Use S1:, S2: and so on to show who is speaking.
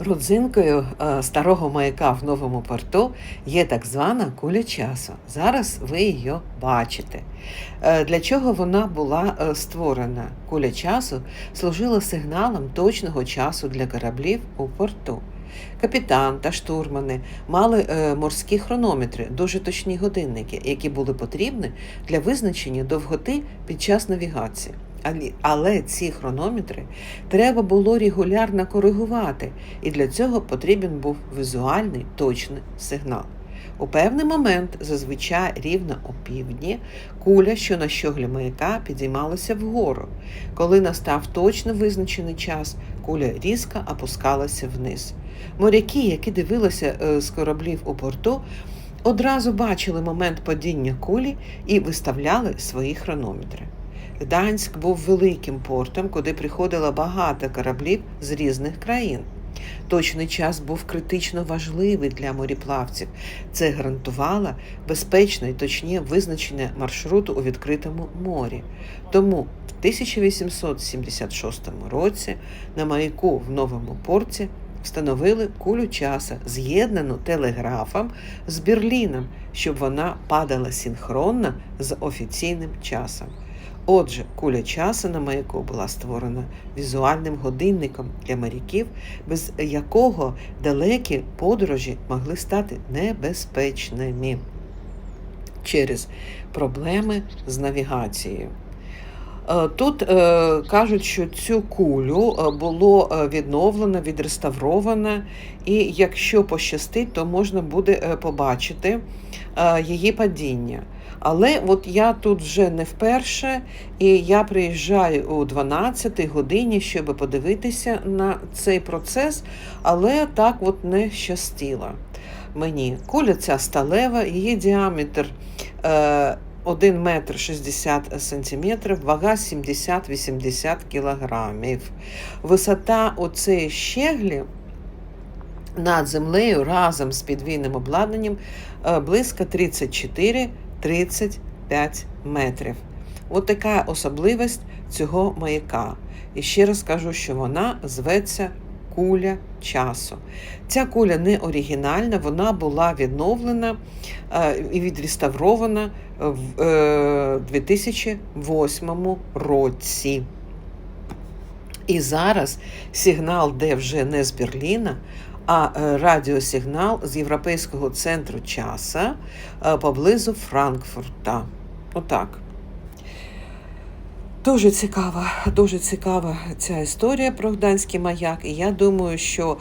S1: Родзинкою е, старого маяка в новому порту є так звана куля часу. Зараз ви її бачите. Е, Для чого вона була е, створена? Куля часу служила сигналом точного часу для кораблів у порту. Капітан та штурмани мали морські хронометри, дуже точні годинники, які були потрібні для визначення довготи під час навігації. Але, ці хронометри треба було регулярно коригувати, і для цього потрібен був візуальний точний сигнал. У певний момент, зазвичай рівно о півдні, куля, що на щоглі маяка, підіймалася вгору. Коли настав точно визначений час, куля різко опускалася вниз. Моряки, які дивилися е, з кораблів у порту, одразу бачили момент падіння кулі і виставляли свої хронометри. Гданськ був великим портом, куди приходило багато кораблів з різних країн. Точний час був критично важливий для моріплавців. Це гарантувало безпечне і точне визначення маршруту у відкритому морі. Тому в 1876 році на маяку в новому порті встановили кулю часа, з'єднану телеграфом з Берліном, щоб вона падала синхронно з офіційним часом. Отже, куля часу на маяку була створена візуальним годинником для моряків, без якого далекі подорожі могли стати небезпечними через проблеми з навігацією. Е, Тут е, кажуть, що цю кулю е, було відновлено, відреставровано, і якщо пощастить, то можна буде побачити її падіння. Але от я тут вже не вперше, і я приїжджаю у 12 годині, щоб подивитися на цей процес, але так от не щастило мені. Куля ця сталева, її діаметр 1 метр 60 сантиметрів, вага 70-80 кілограмів. Висота оцеї щеглі над землею разом з підвійним обладнанням е, близько 34-35 метрів. От така особливість цього маяка. І ще раз кажу, що вона зветься куля часу. Ця куля не оригінальна, вона була відновлена е, і відреставрована в е, 2008 році. І зараз сигнал де вже не з Берліна, а е, радіосигнал з Європейського центру часа е, поблизу Франкфурта. Отак. Дуже цікава, дуже цікава ця історія про Гданський маяк. І я думаю, що